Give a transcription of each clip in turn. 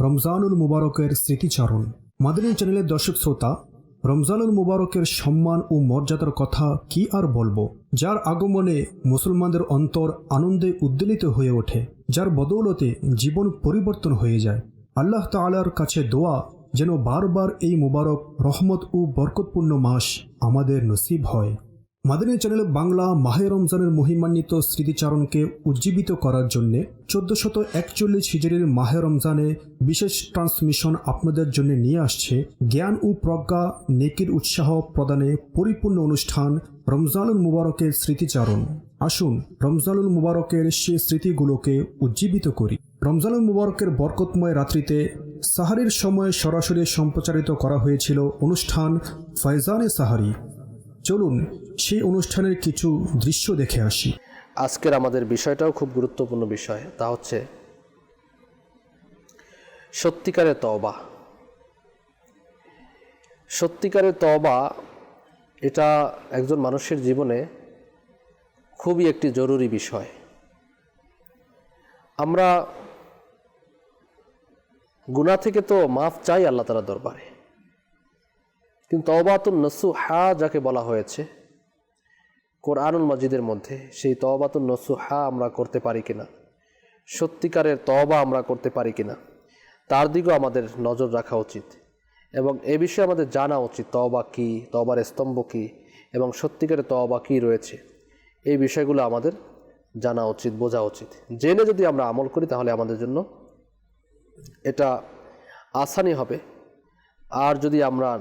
রমজানুল মুবারকের স্মৃতিচারণ। মাদানী চ্যানেলের দর্শক শ্রোতা, রমজানুল মুবারকের সম্মান ও মর্যাদার কথা কি আর বলব? যার আগমনে মুসলমানদের অন্তর আনন্দে উদ্বেলিত হয়ে ওঠে, যার বদৌলতে জীবন পরিবর্তন হয়ে যায়। আল্লাহ তাআলার কাছে দোয়া যেন বারবার এই মুবারক, রহমত ও বরকতপূর্ণ মাস আমাদের নসিব হয়। মাদিনী চ্যানেল বাংলা মাহে রমজানের মহিমান্বিত স্মৃতিচারণকে উজ্জীবিত করার জন্য চোদ্দশত একচল্লিশ হিজড়ির মাহে রমজানে বিশেষ ট্রান্সমিশন আপনাদের জন্য নিয়ে আসছে জ্ঞান ও প্রজ্ঞা, নেকির উৎসাহ প্রদানে পরিপূর্ণ অনুষ্ঠান রমজানুল মুবারকের স্মৃতিচারণ। আসুন রমজানুল মুবারকের সে স্মৃতিগুলোকে উজ্জীবিত করি। রমজানুল মুবারকের বরকতময় রাত্রিতে সাহারির সময় সরাসরি সম্প্রচারিত করা হয়েছিল অনুষ্ঠান ফয়জানে সাহারি। চলুন সেই অনুষ্ঠানের কিছু দৃশ্য দেখে আসি। আজকের আমাদের বিষয়টাও খুব গুরুত্বপূর্ণ বিষয়, তা হচ্ছে সত্যিকারের তবা সত্যিকারের তওবা এটা একজন মানুষের জীবনে খুবই একটি জরুরি বিষয়। আমরা গুনাহ থেকে তো মাফ চাই আল্লাহ তালা দরবারে। কিন্তু তওবাতুন নসু, হা যাকে বলা হয়েছে, কোরআনুল মজিদের মধ্যে সেই তবাতুল নসু, হা আমরা করতে পারি কিনা, সত্যিকারের তওবা আমরা করতে পারি কিনা, তার দিকেও আমাদের নজর রাখা উচিত। এবং এ বিষয়ে আমাদের জানা উচিত তবা কী, তওবার স্তম্ভ কী, এবং সত্যিকারের তওবা কী রয়েছে, এই বিষয়গুলো আমাদের জানা উচিত, বোঝা উচিত। জেনে যদি আমরা আমল করি তাহলে আমাদের জন্য এটা আসানি হবে। আর যদি আমরা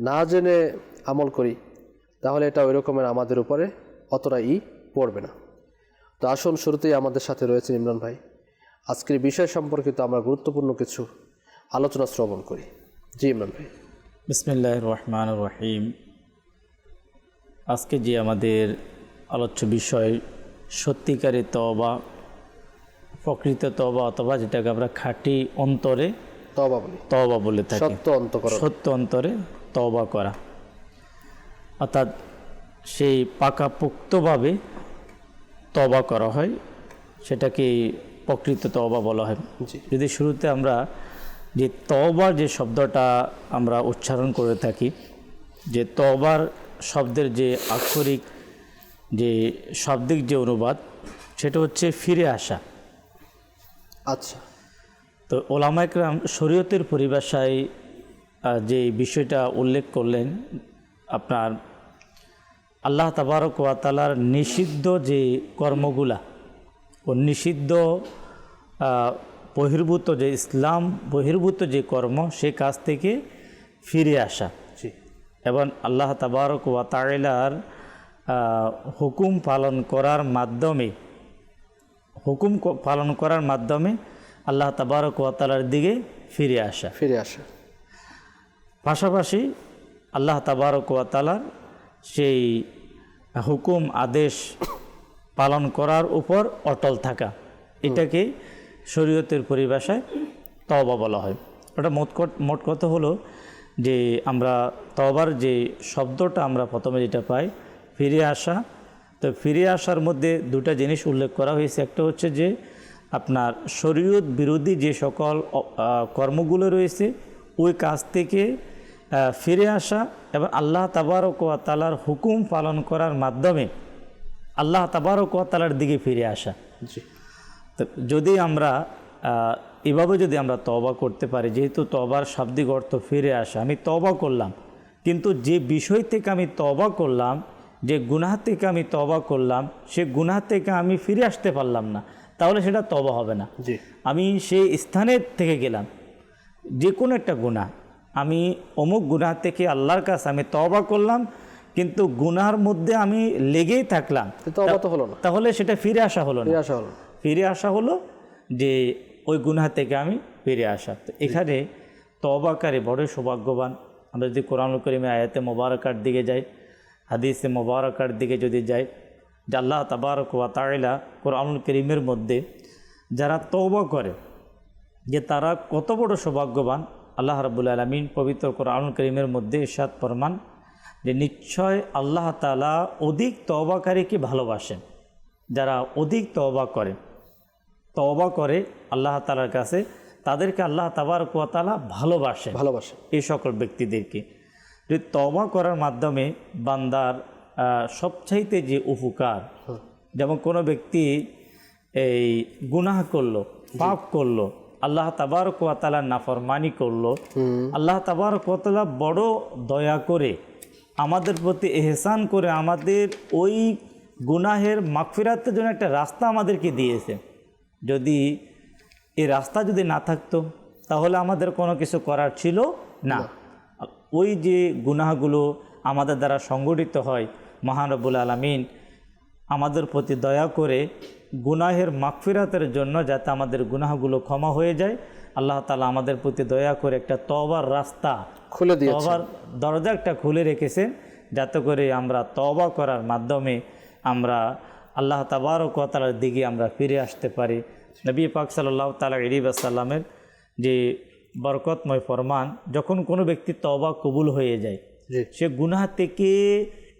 না জেনে আমল করি, তাহলে এটা ওই রকমের আমাদের উপরে অতটা ই পড়বে না। তো আসুন শুরুতেই আমাদের সাথে রয়েছেন ইমরান ভাই। আজকের বিষয় সম্পর্কিত আমরা গুরুত্বপূর্ণ কিছু আলোচনা শ্রবণ করি। জি ইমরান ভাই। বিসমিল্লাহ রহমান রহিম। আজকে যে আমাদের আলোচ্য বিষয় সত্যিকারের তবা প্রকৃত তবা অথবা যেটাকে আমরা খাঁটি অন্তরে তবা বলি। তবা বলে থাকি। সত্য অন্তকর সত্য অন্তরে তবা করা। অর্থাৎ সেই পাকাপোক্তভাবে তবা করা হয় সেটাকে প্রকৃত তবা বলা হয়। যদি শুরুতে আমরা যে তবার যে শব্দটা আমরা উচ্চারণ করে থাকি যে তবার শব্দের যে আক্ষরিক যে শাব্দিক যে অনুবাদ সেটা হচ্ছে ফিরে আসা। আচ্ছা। তো ওলামাইকরাম শরীয়তের পরিভাষায় যে বিষয়টা উল্লেখ করলেন আপনার আল্লাহ তাবারক ওয়াতালার নিষিদ্ধ যে কর্মগুলা ও নিষিদ্ধ বহির্ভূত যে ইসলাম বহির্ভূত যে কর্ম সে কাজ থেকে ফিরে আসা। এবং আল্লাহ তাবারক ওয়া হুকুম পালন করার মাধ্যমে হুকুম পালন করার মাধ্যমে আল্লাহ তাবারক ওয়া তাআলার দিকে ফিরে আসা। ফিরে আসা। পাশাপাশি আল্লাহ তাবারক ওয়া তাআলার সেই হুকুম আদেশ পালন করার উপর অটল থাকা। এটাকে শরীয়তের পরিভাষায় তওবা বলা হয়। ওটা মোট কট- মোট কথা হলো যে আমরা তওবার যে শব্দটা আমরা প্রথমে যেটা পাই ফিরে আসা তো ফিরে আসার মধ্যে দুটা জিনিস উল্লেখ করা হয়েছে। একটা হচ্ছে যে আপনার শরীয়ত বিরোধী যে সকল কর্মগুলো রয়েছে ওই কাজ থেকে ফিরে আসা এবং আল্লাহ তাবারক তালার হুকুম পালন করার মাধ্যমে আল্লাহ তাবারক ওয়া তালার দিকে ফিরে আসা। তো যদি আমরা এভাবে যদি আমরা তবা করতে পারি যেহেতু তবার শাব্দিক অর্থ ফিরে আসা আমি তবা করলাম। কিন্তু যে বিষয় থেকে আমি তবা করলাম যে গুনাহ থেকে আমি তবা করলাম সে গুনাহ থেকে আমি ফিরে আসতে পারলাম না তাহলে সেটা তবা হবে না। আমি সেই স্থানের থেকে গেলাম। যে কোনো একটা গুনাহ। আমি অমুক গুনাহ থেকে আল্লাহর কাছে আমি তবা করলাম কিন্তু গুনার মধ্যে আমি লেগেই থাকলাম। হলো না। তাহলে সেটা ফিরে আসা হলো না। ফিরে আসা হলো ফিরে আসা হলো যে ওই গুনাহ থেকে আমি ফিরে আসা। তো এখানে তবাকারী বড় সৌভাগ্যবান। আমরা যদি কোরআন করিমে আয়াতে মোবারকার দিকে যাই হাদিসে মোবারকার দিকে যদি যাই যে আল্লাহ তাবারক ওয়া তাইলা কোরআন করিমের মধ্যে যারা তওবা করে যে তারা কত বড় সৌভাগ্যবান আল্লাহ রাবুল আলমিন পবিত্র কোরআন করিমের মধ্যে ইরশাদ ফরমান যে নিশ্চয় আল্লাহ তালা অধিক তবাকারীকে ভালোবাসেন। যারা অধিক তওবা করে তওবা করে আল্লাহ তালার কাছে তাদেরকে আল্লাহ তাবার কোয়াতালা ভালোবাসেন। ভালোবাসে এই সকল ব্যক্তিদেরকে। যদি তওবা করার মাধ্যমে বান্দার সবচাইতে যে উপকার যেমন কোনো ব্যক্তি এই গুনাহ করল পাপ করল আল্লাহ তাবার কোয়াতালার নাফরমানি করল আল্লাহ তাবার কোয়াতালা বড় দয়া করে আমাদের প্রতি এহসান করে আমাদের ওই গুনাহের মাগফিরাতের জন্য একটা রাস্তা আমাদেরকে দিয়েছে। যদি এই রাস্তা যদি না থাকতো তাহলে আমাদের কোনো কিছু করার ছিল না। ওই যে গুনাহগুলো আমাদের দ্বারা সংগঠিত হয় মহানবুল আলমিন আমাদের প্রতি দয়া করে গুনাহের মাগফিরাতের জন্য যাতে আমাদের গুনাহগুলো ক্ষমা হয়ে যায়। আল্লাহ তালা আমাদের প্রতি দয়া করে একটা তবার রাস্তা খুলে দিয়েছে তবার দরজা একটা খুলে রেখেছেন যাতে করে আমরা তবা করার মাধ্যমে আমরা আল্লাহ তাবারকতালার দিকে আমরা ফিরে আসতে পারি। নবী পাক সাল্লাহ তালা ইরিবাসাল্লামের যে বরকতময় ফরমান যখন কোনো ব্যক্তি তবা কবুল হয়ে যায়। সে গুনাহ থেকে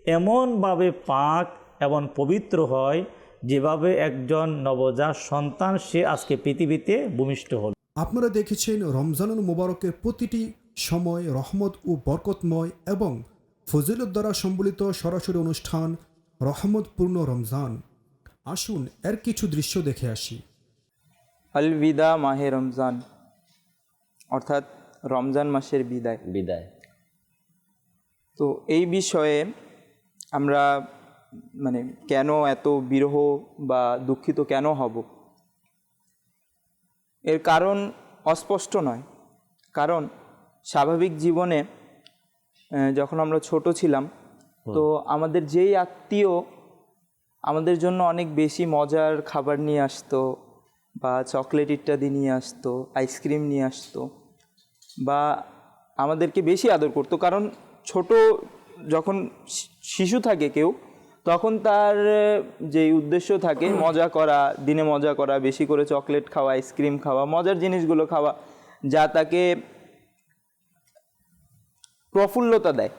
এমনভাবে পাক এবং পবিত্র হয় যেভাবে একজন নবজাত সন্তান সে আজকে পৃথিবীতে ভূমিষ্ঠ হল। আপনারা দেখেছেন রমজানুল মুবারকের প্রতিটি সময় রহমত ও বরকতময় এবং ফজিলত দ্বারা সম্বলিত সরাসরি অনুষ্ঠান রহমতপূর্ণ রমজান। আসুন এর কিছু দৃশ্য দেখে আসি। আলবিদা মাহে রমজান। অর্থাৎ রমজান মাসের বিদায়। বিদায়। তো এই বিষয়ে আমরা মানে কেন এত বিরহ বা দুঃখিত কেন হব? এর কারণ অস্পষ্ট নয়। কারণ স্বাভাবিক জীবনে যখন আমরা ছোট ছিলাম তো আমাদের যেই আত্মীয় আমাদের জন্য অনেক বেশি মজার খাবার নিয়ে আসতো বা চকলেট ইত্যাদি নিয়ে আসতো, আইসক্রিম নিয়ে আসতো বা আমাদেরকে বেশি আদর করতো। কারণ ছোট যখন শিশু থাকে কেউ, তখন তার যে উদ্দেশ্য থাকে মজা করা, দিনে মজা করা, বেশি করে চকলেট খাওয়া, আইসক্রিম খাওয়া, মজার জিনিসগুলো খাওয়া, যা তাকে প্রফুল্লতা দেয়।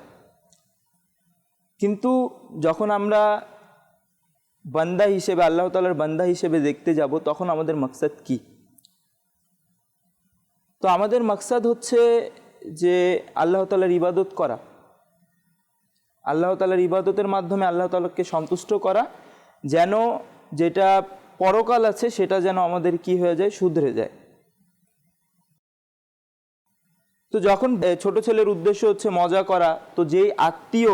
কিন্তু যখন আমরা বান্দা হিসেবে, আল্লাহ তালার বান্দা হিসেবে দেখতে যাব, তখন আমাদের মাকসাদ কি? তো আমাদের মাকসাদ হচ্ছে যে আল্লাহ তালার ইবাদত করা। আল্লাহ তালার ইবাদতের মাধ্যমে আল্লাহ তালাকে সন্তুষ্ট করা, যেন যেটা পরকাল আছে, সেটা যেন আমাদের কি হয়ে যায়? শুধরে যায়। তো যখন ছোট ছেলের উদ্দেশ্য হচ্ছে মজা করা, তো যেই আত্মীয়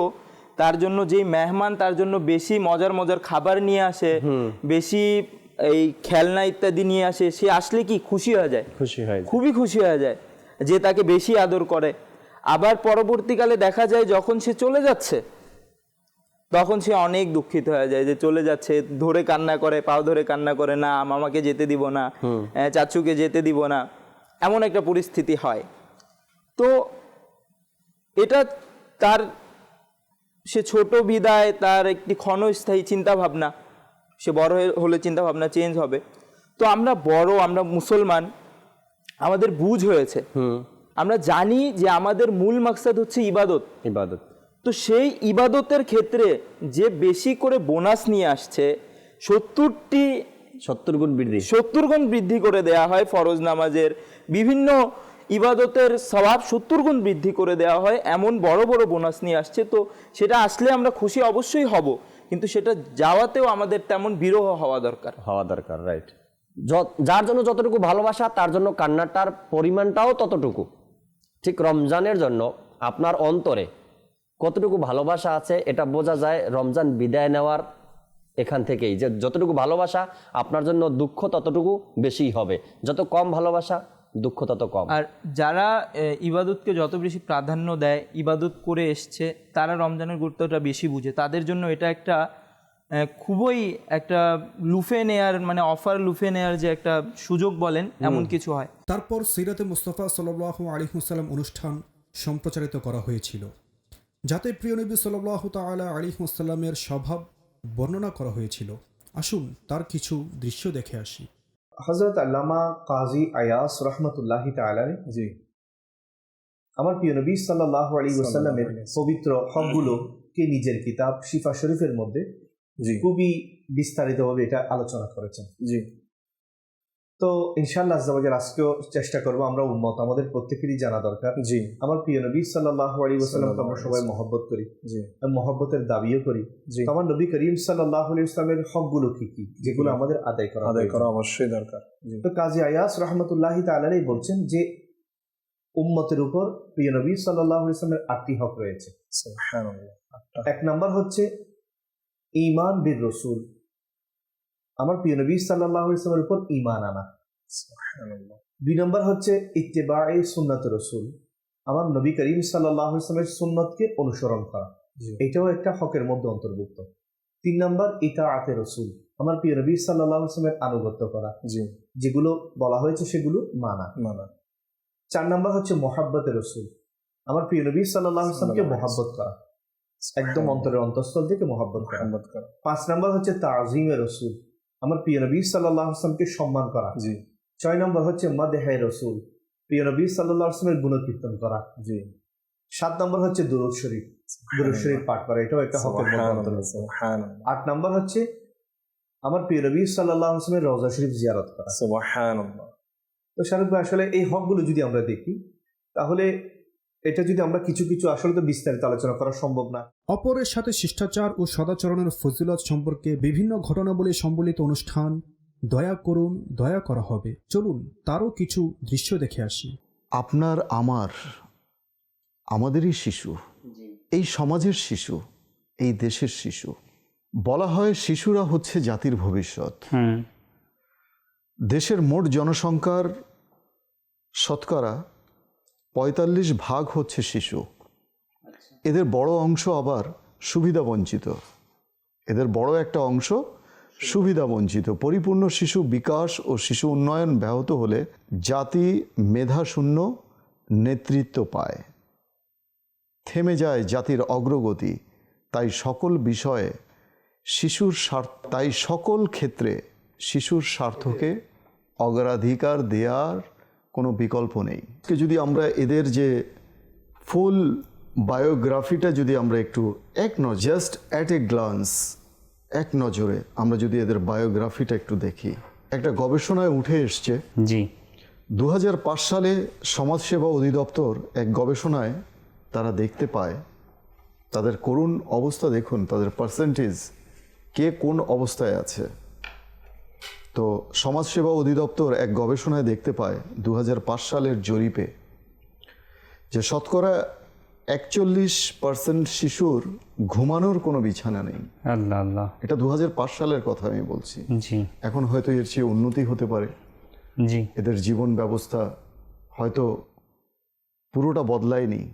তার জন্য যেই মেহমান তার জন্য বেশি মজার মজার খাবার নিয়ে আসে বেশি এই খেলনা ইত্যাদি নিয়ে আসে সে আসলে কি খুশি হয়ে যায়? খুশি হয় খুবই খুশি হয়ে যায় যে তাকে বেশি আদর করে। আবার পরবর্তীকালে দেখা যায় যখন সে চলে যাচ্ছে তখন সে অনেক দুঃখিত হয়ে যায় যে চলে যাচ্ছে ধরে কান্না করে পাও ধরে কান্না করে না মামাকে যেতে দিব না চাচুকে যেতে দিব না। এমন একটা পরিস্থিতি হয়। তো এটা তার সে ছোট বিদায় তার একটি ক্ষণস্থায়ী চিন্তা ভাবনা সে বড় হলে চিন্তা ভাবনা চেঞ্জ হবে। তো আমরা বড় আমরা মুসলমান আমাদের বুঝ হয়েছে। আমরা জানি যে আমাদের মূল মাকসাদ হচ্ছে ইবাদত। ইবাদত। তো সেই ইবাদতের ক্ষেত্রে যে বেশি করে বোনাস নিয়ে আসছে সত্তরটি সত্তর গুণ বৃদ্ধি। সত্তর গুণ বৃদ্ধি করে দেয়া হয় ফরজ নামাজের। বিভিন্ন ইবাদতের স্বভাব সত্তর গুণ বৃদ্ধি করে দেওয়া হয় এমন বড় বড় বোনাস নিয়ে আসছে। তো সেটা আসলে আমরা খুশি অবশ্যই হব কিন্তু সেটা যাওয়াতেও আমাদের তেমন বিরহ হওয়া দরকার। হওয়া দরকার রাইট যার জন্য যতটুকু ভালোবাসা তার জন্য কান্নাটার পরিমাণটাও ততটুকু। ঠিক রমজানের জন্য আপনার অন্তরে কতটুকু ভালোবাসা আছে এটা বোঝা যায় রমজান বিদায় নেওয়ার এখান থেকেই। যে যতটুকু ভালোবাসা আপনার জন্য দুঃখ ততটুকু বেশি হবে। যত কম ভালোবাসা দুঃখ তত কম। আর যারা ইবাদতকে যত বেশি প্রাধান্য দেয় ইবাদত করে এসছে তারা রমজানের গুরুত্বটা বেশি বুঝে। তাদের জন্য এটা একটা খুবই একটা লুফে নেয়ার মানে অফার লুফে নেয়ার যে একটা সুযোগ বলেন এমন কিছু হয়। তারপর সিরাতে মুস্তফা সাল্লাহ আলিমসাল্লাম অনুষ্ঠান সম্প্রচারিত করা হয়েছিল যাতে প্রিয় নবী সাল্লাহ তালা আলিমসাল্লামের স্বভাব বর্ণনা করা হয়েছিল। আসুন তার কিছু দৃশ্য দেখে আসি। হজরত আল্লামা কাজী আয়াস রহমতুল্লাহ তালারে জি আমার প্রিয় নবী সাল্লাহ আলী ওসাল্লামের পবিত্র হকগুলোকে নিজের কিতাব শিফা শরীফের মধ্যে খুবই বিস্তারিতভাবে এটা আলোচনা করেছেন। জি। তো ইনশাআল্লাহ আজ্জাবাজার আজকেও চেষ্টা করব আমরা উন্মত আমাদের প্রত্যেকেরই জানা দরকার। জি। আমার প্রিয় নবী সাল্লাহ আলী ওসাল্লামকে আমরা সবাই মহব্বত করি জি। মহব্বতের দাবিও করি। জি। আমার নবী করিম সাল্লাহ আলী ইসলামের হকগুলো কি কি? যেগুলো আমাদের আদায় করা আদায় করা অবশ্যই দরকার। তো কাজী আয়াস রহমতুল্লাহ তালারাই বলছেন যে উম্মতের উপর প্রিয় নবী সাল্লাহ ইসলামের আটটি হক রয়েছে। এক নাম্বার হচ্ছে ইমান বীর রসুল। আমার প্রিয় নবী সাল্লাহ ইসলামের উপর ইমান আনা। দুই নম্বর হচ্ছে ইত্তেবায়ে সুন্নত রসুল। আমার নবী করিম সাল্লাহ ইসলামের সুন্নতকে অনুসরণ করা। এটাও একটা হকের মধ্যে অন্তর্ভুক্ত। তিন নম্বর ইতা আতে রসুল। আমার প্রিয় নবী সাল্লাহ ইসলামের আনুগত্য করা। যেগুলো বলা হয়েছে সেগুলো মানা। মানা। চার নম্বর হচ্ছে মোহাব্বতে রসুল। আমার প্রিয় নবী সাল্লাহ ইসলামকে মহাব্বত করা। একদম অন্তরের অন্তঃস্থল থেকে মহাব্বত করা। করা। পাঁচ নম্বর হচ্ছে তাজিমে রসুল। আমার প্রিয় নবী সাল্লাহ আসলামকে সম্মান করা। জি। ছয় নম্বর হচ্ছে মাদেহায় রসুল। প্রিয় নবী সাল্লাহ আসলামের গুণকীর্তন করা। জি। সাত নম্বর হচ্ছে দুরুদ শরীফ। দুরুদ শরীফ পাঠ করা এটাও একটা হকের আট নম্বর হচ্ছে আমার প্রিয় নবী সাল্লাহ আসলামের রওজা শরীফ জিয়ারত করা। সুবহানাল্লাহ। তো শাহরুখ ভাই আসলে এই হকগুলো যদি আমরা দেখি তাহলে এটা যদি আমরা কিছু কিছু আসলে তো বিস্তারিত আলোচনা করা সম্ভব না। অপরের সাথে শিষ্টাচার ও সদাচরণের ফজিলত সম্পর্কে বিভিন্ন ঘটনাবলী সম্বলিত অনুষ্ঠান দয়া করুন দয়া করা হবে। চলুন তারও কিছু দৃশ্য দেখে আসি। আপনার আমার আমাদেরই শিশু এই সমাজের শিশু এই দেশের শিশু বলা হয় শিশুরা হচ্ছে জাতির ভবিষ্যৎ। দেশের মোট জনসংখ্যার শতকরা পঁয়তাল্লিশ ভাগ হচ্ছে শিশু। এদের বড় অংশ আবার সুবিধা বঞ্চিত। এদের বড় একটা অংশ সুবিধা বঞ্চিত। পরিপূর্ণ শিশু বিকাশ ও শিশু উন্নয়ন ব্যাহত হলে জাতি মেধাশূন্য নেতৃত্ব পায়। থেমে যায় জাতির অগ্রগতি। তাই সকল বিষয়ে শিশুর স্বার্থ, তাই সকল ক্ষেত্রে শিশুর স্বার্থকে অগ্রাধিকার দেওয়ার কোনো বিকল্প নেই। আজকে যদি আমরা এদের যে ফুল বায়োগ্রাফিটা যদি আমরা একটু এক ন জাস্ট অ্যাট এ গ্লান্স এক নজরে আমরা যদি এদের বায়োগ্রাফিটা একটু দেখি। একটা গবেষণায় উঠে এসছে জি। দু হাজার পাঁচ সালে সমাজসেবা অধিদপ্তর এক গবেষণায় তারা দেখতে পায় তাদের করুণ অবস্থা দেখুন তাদের পার্সেন্টেজ কে কোন অবস্থায় আছে। তো সমাজসেবা অধিদপ্তর এক গবেষণায় দেখতে পায় দু হাজার পাঁচ সালের জরিপে যে শতকরা একচল্লিশ পার্সেন্ট শিশুর ঘুমানোর কোনো বিছানা নেই। আল্লাহ আল্লাহ। এটা দু হাজার পাঁচ সালের কথা আমি বলছি। জি। এখন হয়তো এর চেয়ে উন্নতি হতে পারে। জি। এদের জীবন ব্যবস্থা হয়তো পুরোটা বদলায়নি।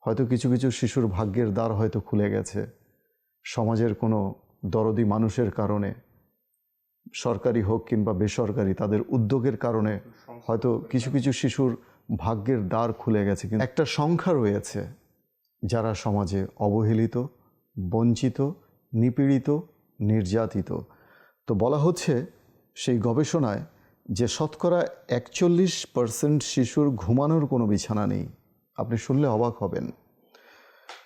হয়তো কিছু কিছু শিশুর ভাগ্যের দ্বার হয়তো খুলে গেছে। সমাজের কোনো দরদি মানুষের কারণে। সরকারি হোক কিংবা বেসরকারি, তাদের উদ্যোগের কারণে হয়তো কিছু কিছু শিশুর ভাগ্যের দ্বার খুলে গেছে। কিন্তু একটা সংখ্যা রয়েছে যারা সমাজে অবহেলিত, বঞ্চিত, নিপীড়িত, নির্যাতিত। তো বলা হচ্ছে সেই গবেষণায় যে শতকরা একচল্লিশ পার্সেন্ট শিশুর ঘুমানোর কোনো বিছানা নেই। আপনি শুনলে অবাক হবেন।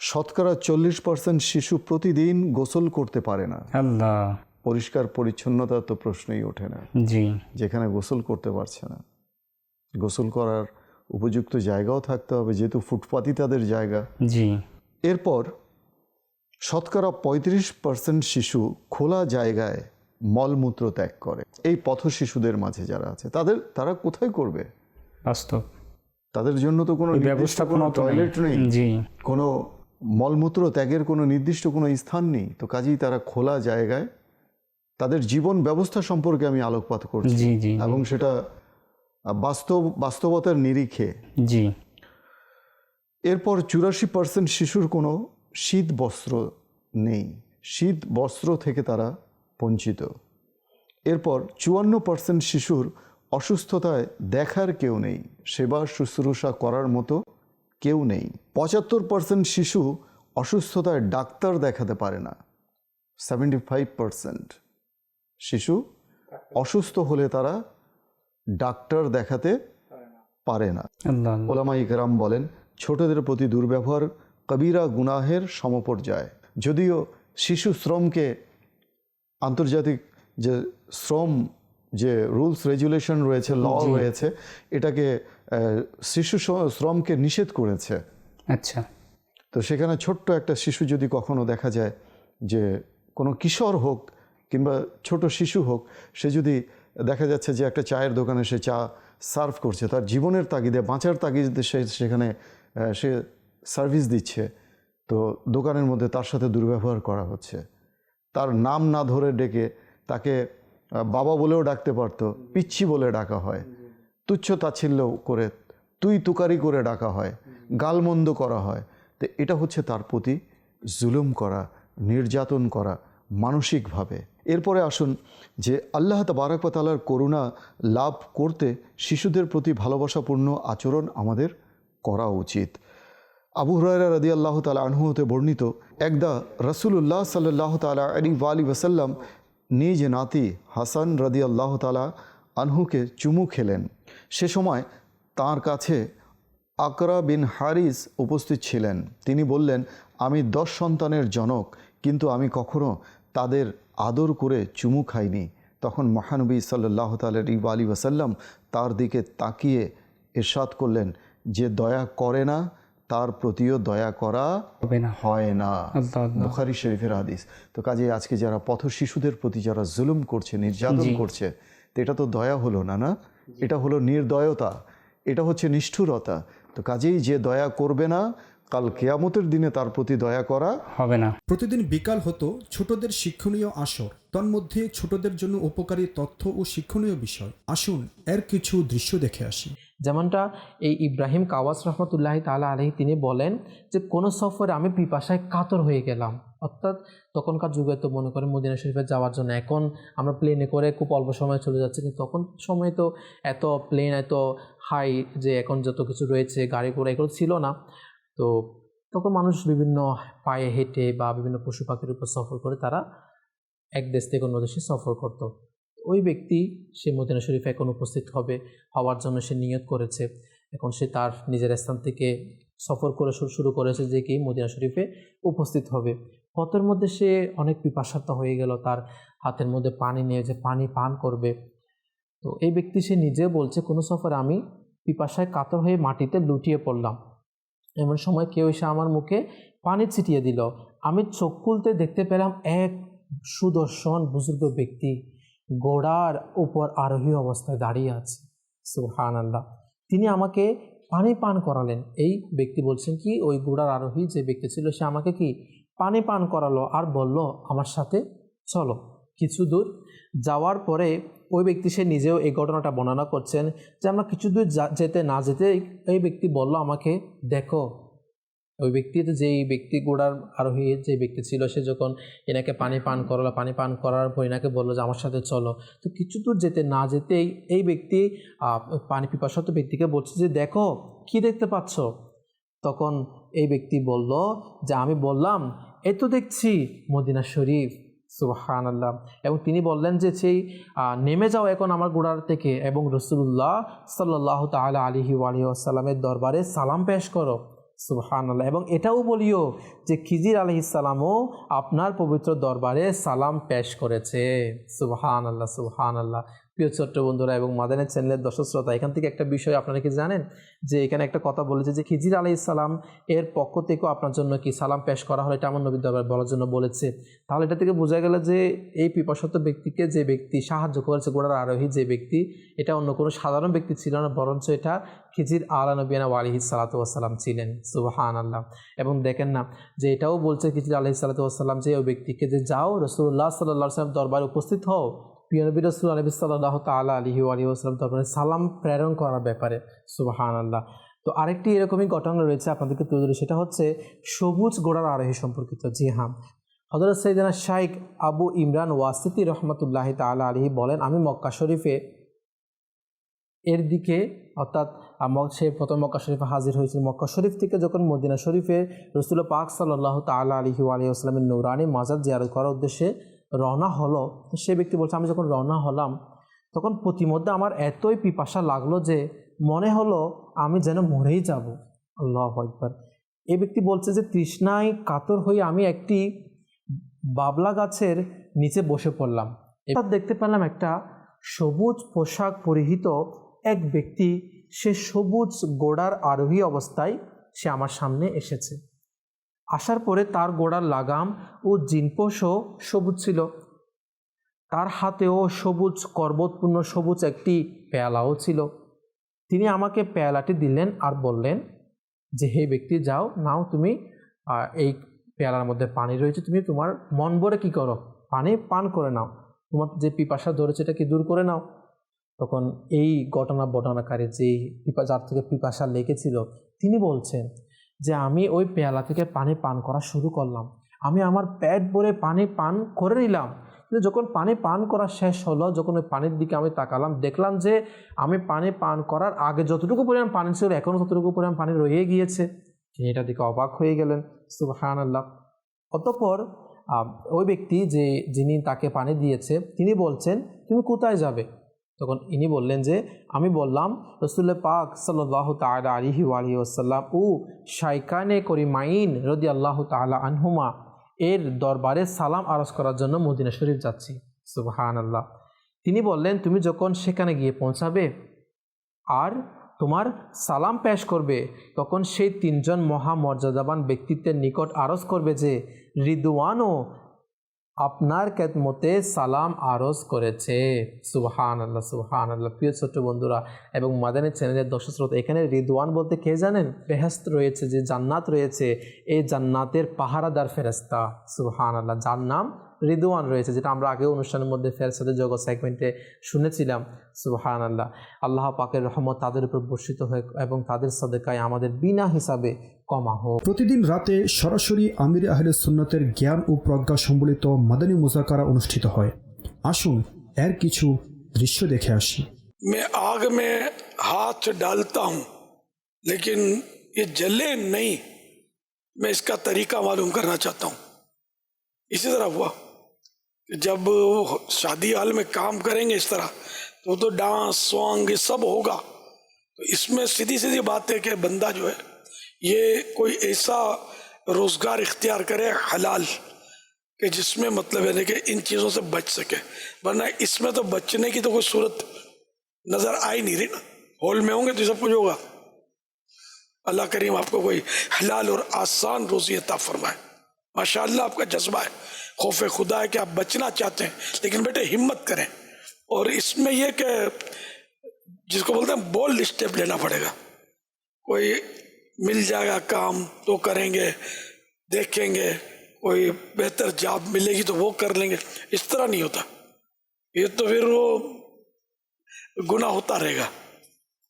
শতকরা চল্লিশ পার্সেন্ট শিশু প্রতিদিন গোসল করতে পারে না। আল্লাহ। পরিষ্কার পরিচ্ছন্নতা তো প্রশ্নই ওঠে না। জি। যেখানে গোসল করতে পারছে না। গোসল করার উপযুক্ত জায়গাও থাকতে হবে যেহেতু ফুটপাতই তাদের জায়গা। জি। এরপর শতকরা পঁয়ত্রিশ পার্সেন্ট শিশু খোলা জায়গায় মলমূত্র ত্যাগ করে। এই পথ শিশুদের মাঝে যারা আছে তাদের তারা কোথায় করবে? বাস্তব। তাদের জন্য তো কোনো ব্যবস্থাপনা টয়লেট নেই। জি। কোনো মলমূত্র ত্যাগের কোনো নির্দিষ্ট কোনো স্থান নেই। তো কাজেই তারা খোলা জায়গায় তাদের জীবন ব্যবস্থা সম্পর্কে আমি আলোকপাত করছি। এবং সেটা বাস্তব বাস্তবতার নিরিখে। জি। এরপর চুরাশি পার্সেন্ট শিশুর কোনো শীত বস্ত্র নেই। শীত বস্ত্র থেকে তারা বঞ্চিত। এরপর চুয়ান্ন পার্সেন্ট শিশুর অসুস্থতায় দেখার কেউ নেই। সেবা শুশ্রূষা করার মতো কেউ নেই। পঁচাত্তর পার্সেন্ট শিশু অসুস্থতায় ডাক্তার দেখাতে পারে না। Seventy five percent. শিশু অসুস্থ হলে তারা ডাক্তার দেখাতে পারে না। ওলামা ইকরাম বলেন ছোটদের প্রতি দুর্ব্যবহার কবিরা গুনাহের সমপর্যায়। যদিও শিশু শ্রমকে আন্তর্জাতিক যে শ্রম যে রুলস রেজুলেশন রয়েছে ল রয়েছে এটাকে শিশু শ্রমকে নিষেধ করেছে। আচ্ছা। তো সেখানে ছোট্ট একটা শিশু যদি কখনো দেখা যায় যে কোনো কিশোর হোক কিংবা ছোট শিশু হোক, সে যদি দেখা যাচ্ছে যে একটা চায়ের দোকানে সে চা সার্ভ করছে, তার জীবনের তাগিদে, বাঁচার তাগিদে সে সেখানে সে সার্ভিস দিচ্ছে, তো দোকানের মধ্যে তার সাথে দুর্ব্যবহার করা হচ্ছে। তার নাম না ধরে ডেকে তাকে বাবা বলেও ডাকতে পারতো, পিচ্ছি বলে ডাকা হয়। তুচ্ছ তাচ্ছিল্য করে, তুই তুকারি করে ডাকা হয়, গালমন্দ করা হয়। তো এটা হচ্ছে তার প্রতি জুলুম করা, নির্যাতন করা মানসিকভাবে। এরপরে আসুন যে আল্লাহ তাবারকতালার করুণা লাভ করতে শিশুদের প্রতি ভালোবাসাপূর্ণ আচরণ আমাদের করা উচিত। আবু হুরায়রা রদি আল্লাহ তালা আনহু হতে বর্ণিত, একদা রসুল্লাহ সাল্লাহ তালা আলী আলী ওসাল্লাম নিজ নাতি হাসান রদি আল্লাহ তালা আনহুকে চুমু খেলেন। সে সময় তার কাছে আকরা বিন হারিস উপস্থিত ছিলেন। তিনি বললেন, আমি দশ সন্তানের জনক, কিন্তু আমি কখনো তাদের আদর করে চুমু খাইনি তখন মহানবী সাল্লাহ তালী আলী ওসাল্লাম তার দিকে তাকিয়ে এরশাদ করলেন যে দয়া করে না তার প্রতিও দয়া করা হবে না। হয় না। বুখারি শরীফের হাদিস। তো কাজে আজকে যারা পথ শিশুদের প্রতি যারা জুলুম করছে নির্যাতন করছে তো এটা তো দয়া হলো না না? এটা হলো নির্দয়তা এটা হচ্ছে নিষ্ঠুরতা। তো কাজেই যে দয়া করবে না কাল কেয়ামতের দিনে তার প্রতি দয়া করা হবে না। প্রতিদিন বিকাল হতো ছোটদের শিক্ষণীয় আসর তন্মধ্যে ছোটদের জন্য উপকারী তথ্য ও শিক্ষণীয় বিষয়। আসুন এর কিছু দৃশ্য দেখে আসি। যেমনটা এই ইব্রাহিম কাওয়াস রহমতুল্লাহ তালা আলহি তিনি বলেন যে কোনো সফরে আমি পিপাসায় কাতর হয়ে গেলাম। অর্থাৎ তখনকার যুগে তো মনে করেন মদিনা শরীফে যাওয়ার জন্য এখন আমরা প্লেনে করে খুব অল্প সময় চলে যাচ্ছি কিন্তু তখন সময় তো এত প্লেন এত হাই যে এখন যত কিছু রয়েছে গাড়ি ঘোড়া এগুলো ছিল না। তো তখন মানুষ বিভিন্ন পায়ে হেঁটে বা বিভিন্ন পশু পাখির উপর সফর করে তারা এক দেশ থেকে অন্য দেশে সফর করতো। ওই ব্যক্তি সে মদিনা শরীফে এখন উপস্থিত হবে, হওয়ার জন্য সে নিয়ত করেছে। এখন সে তার নিজের স্থান থেকে সফর করে শুরু- করেছে যে কি মদিনা শরীফে উপস্থিত হবে। পথের মধ্যে সে অনেক পিপাসার্ত হয়ে গেল, তার হাতের মধ্যে পানি নিয়ে যে পানি পান করবে। তো এই ব্যক্তি সে নিজে বলছে, কোনো সফরে আমি পিপাসায় কাতর হয়ে মাটিতে লুটিয়ে পড়লাম। এমন সময় কেউ এসে আমার মুখে পানি ছিটিয়ে দিল। আমি চোখ খুলতে দেখতে পেলাম এক সুদর্শন বুজুর্গ ব্যক্তি গোড়ার উপর আরোহী অবস্থায় দাঁড়িয়ে আছে। সুহান আল্লাহ তিনি আমাকে পানি পান করালেন। এই ব্যক্তি বলছেন কি, ওই গোড়ার আরোহী যে ব্যক্তি ছিল, সে আমাকে কি পানি পান করালো আর বলল, আমার সাথে চলো। কিছু দূর যাওয়ার পরে ওই ব্যক্তি সে নিজেও এই ঘটনাটা বর্ণনা করছেন যে আমরা কিছু দূর যেতে না যেতে এই ব্যক্তি বলল, আমাকে দেখো। ওই ব্যক্তি যেই ব্যক্তি গোড়ার আরোহী যে ব্যক্তি ছিল, সে যখন এনাকে পানি পান করালো, পানি পান করার পর এনাকে বলল যে, আমার সাথে চলো। তো কিছু দূর যেতে না যেতেই এই ব্যক্তি পানি পিপাসত ব্যক্তিকে বলছে যে, দেখো, কি দেখতে পাচ্ছ? তখন এই ব্যক্তি বলল যে, আমি বললাম, এ তো দেখছি মদিনা শরীফ। সুবাহান আল্লাহ এবং তিনি বললেন যে, সেই নেমে যাও এখন আমার গোড়ার থেকে এবং রসুল্লাহ সাল্লাহ তালা আলহি আলিয়াসাল্লামের দরবারে সালাম পেশ করো। সুবহান আল্লাহ এবং এটাও বলিও যে, খিজির আলহিসাল্লামও আপনার পবিত্র দরবারে সালাম পেশ করেছে। সুবহান আল্লাহ সুবহান আল্লাহ প্রিয় ছোট্ট বন্ধুরা এবং মাদানের চ্যানেলের দর্শক শ্রোতা, এখান থেকে একটা বিষয় আপনারা কি জানেন? যে এখানে একটা কথা বলেছে যে খিজির আলি ইসালাম এর পক্ষ থেকেও আপনার জন্য কি সালাম পেশ করা হলো? এটা আমার নবীর দরবার বলার জন্য বলেছে। তাহলে এটা থেকে বোঝা গেল যে এই পিপাসত ব্যক্তিকে যে ব্যক্তি সাহায্য করেছে গোড়ার আরোহী যে ব্যক্তি, এটা অন্য কোনো সাধারণ ব্যক্তি ছিল না, বরঞ্চ এটা খিজির আলা নবীনা আলিহি সালাতাম ছিলেন। সুবাহান আল্লাহ এবং দেখেন না যে এটাও বলছে খিজির আলহি সালাতাম যে ওই ব্যক্তিকে যে যাও রসুল্লাহ সাল্লাহ সাল্লাম দরবারে উপস্থিত হও প্রিয় নবী রসুল আলবি সাল্লাহ তালা আলহি আলী আসলাম দরবারে সালাম প্রেরণ করার ব্যাপারে সুবাহান আল্লাহ তো আরেকটি এরকমই ঘটনা রয়েছে আপনাদেরকে তুলে ধরি, সেটা হচ্ছে সবুজ গোড়ার আরোহী সম্পর্কিত। জি হ্যাঁ হজরত সৈদানা শাইক আবু ইমরান ওয়াসিতি রহমতুল্লাহ তালা আলহি বলেন, আমি মক্কা শরীফে এর দিকে, অর্থাৎ সে প্রথম মক্কা শরীফে হাজির হয়েছিল। মক্কা শরীফ থেকে যখন মদিনা শরীফে রসুল পাক সাল্লাহ তাল্লাহ আলহি আলী আসলামের নৌরানি মাজার জিয়ারত করার উদ্দেশ্যে রওনা হলো সে ব্যক্তি বলছে, আমি যখন রওনা হলাম, তখন প্রতিমধ্যে আমার এতই পিপাসা লাগল যে মনে হলো আমি যেন মরেই যাব। আল্লাহ একবার এই ব্যক্তি বলছে যে, তৃষ্ণায় কাতর হয়ে আমি একটি বাবলা গাছের নিচে বসে পড়লাম। এবার দেখতে পেলাম একটা সবুজ পোশাক পরিহিত এক ব্যক্তি, সে সবুজ গোড়ার আরোহী অবস্থায় সে আমার সামনে এসেছে। আসার পরে তার গোড়ার লাগাম ও জিনপোষও সবুজ ছিল। তার হাতেও সবুজ কর্বতপূর্ণ সবুজ একটি পেয়ালাও ছিল। তিনি আমাকে পেয়ালাটি দিলেন আর বললেন যে, হে ব্যক্তি, যাও, নাও তুমি এই পেয়ালার মধ্যে পানি রয়েছে, তুমি তোমার মন ভরে কী করো? পানি পান করে নাও। তোমার যে পিপাসা ধরেছে এটা কি দূর করে নাও? তখন এই ঘটনা বর্ণনাকারী যেই পিপা, যার থেকে পিপাসা লেগেছিল, তিনি বলছেন যে আমি ওই পেয়ালা থেকে পানি পান করা শুরু করলাম। আমি আমার পেট ভরে পানি পান করে নিলাম। কিন্তু যখন পানি পান করা শেষ হলো, যখন ওই পানির দিকে আমি তাকালাম, দেখলাম যে আমি পানি পান করার আগে যতটুকু পরিমাণ পানি ছিল এখনও ততটুকু পরিমাণ পানি রয়ে গিয়েছে। তিনি এটা দিকে অবাক হয়ে গেলেন। সুবাহান আল্লাহ অতঃপর ওই ব্যক্তি যে, যিনি তাকে পানি দিয়েছে, তিনি বলছেন, তুমি কোথায় যাবে? তখন ইনি বললেন যে, আমি বললাম রসুল্লাহ পাক সাল্লাহ তালা আলিহি আলহি আসাল্লাম ও শাইকানে করিমাইন রদি আল্লাহ তালা আনহুমা, এর দরবারে সালাম আরজ করার জন্য মদিনা শরীফ যাচ্ছি। সুবহান আল্লাহ তিনি বললেন, তুমি যখন সেখানে গিয়ে পৌঁছাবে আর তোমার সালাম পেশ করবে, তখন সেই তিনজন মহামর্যাদাবান ব্যক্তিত্বের নিকট আরজ করবে যে, রিদওয়ানও আপনার মতে সালাম আরজ করেছে। সুহান আল্লাহ সুহান আল্লাহ প্রিয় ছোট্ট বন্ধুরা, এবং মাদানের চ্যানেলের দর্শক শ্রোতা, এখানে রিদওয়ান বলতে কে জানেন? ফেহাস্ত রয়েছে, যে জান্নাত রয়েছে, এই জান্নাতের পাহারাদার ফেরেস্তা সুহান আল্লাহ যার নাম রিদওয়ান রয়েছে যেটা আমরা আগে অনুষ্ঠানের মধ্যে ফেরসাদের জগৎ সেগমেন্টে শুনেছিলাম সুবহান আল্লাহ আল্লাহ পাকের রহমত তাদের উপর বর্ষিত হয়ে এবং তাদের সদেকায় আমাদের বিনা হিসাবে কমা হোক প্রতিদিন রাতে সরাসরি আমির আহলে সুন্নতের জ্ঞান ও প্রজ্ঞা সম্বলিত মাদানী মুজাকারা অনুষ্ঠিত হয় আসুন এর কিছু দৃশ্য দেখে আসি मैं आग में हाथ डालता हूँ लेकिन ये जले नहीं मैं इसका तरीका मालूम करना चाहता हूँ इसी तरह हुआ جب شادی حال میں کام کریں گے اس طرح، تو تو ڈانس سانگ یہ سب ہوگا۔ تو اس میں سیدھی سیدھی بات ہے کہ بندہ جو ہے، یہ کوئی ایسا روزگار اختیار کرے حلال، کہ جس میں مطلب ہے کہ ان چیزوں سے بچ سکے۔ ورنہ اس میں تو بچنے کی تو کوئی صورت نظر آئی نہیں رہی نا۔ ہال میں ہوں گے تو سب کچھ ہوگا۔ اللہ کریم آپ کو کوئی حلال اور آسان روزی عطا فرمائے۔ ماشاء اللہ آپ کا جذبہ ہے۔ خوف خدا ہے کہ آپ بچنا چاہتے ہیں، لیکن بیٹے ہمت کریں۔ اور اس میں یہ کہ جس کو بولتے ہیں بولڈ اسٹیپ لینا پڑے گا۔ کوئی مل جائے گا کام تو کریں گے، دیکھیں گے، کوئی بہتر جاب ملے گی تو وہ کر لیں گے۔ اس طرح نہیں ہوتا۔ یہ تو پھر وہ گناہ ہوتا رہے گا۔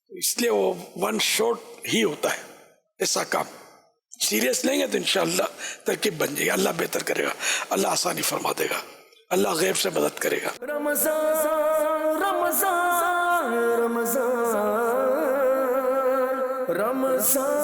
اس لیے وہ ون شاٹ ہی ہوتا ہے، ایسا کام۔ سیریس نہیں ہے تو انشاءاللہ ترکیب بن جائے گا۔ اللہ بہتر کرے گا۔ اللہ آسانی فرما دے گا۔ اللہ غیب سے مدد کرے گا۔ رمضان رمضان رمضان رمضان۔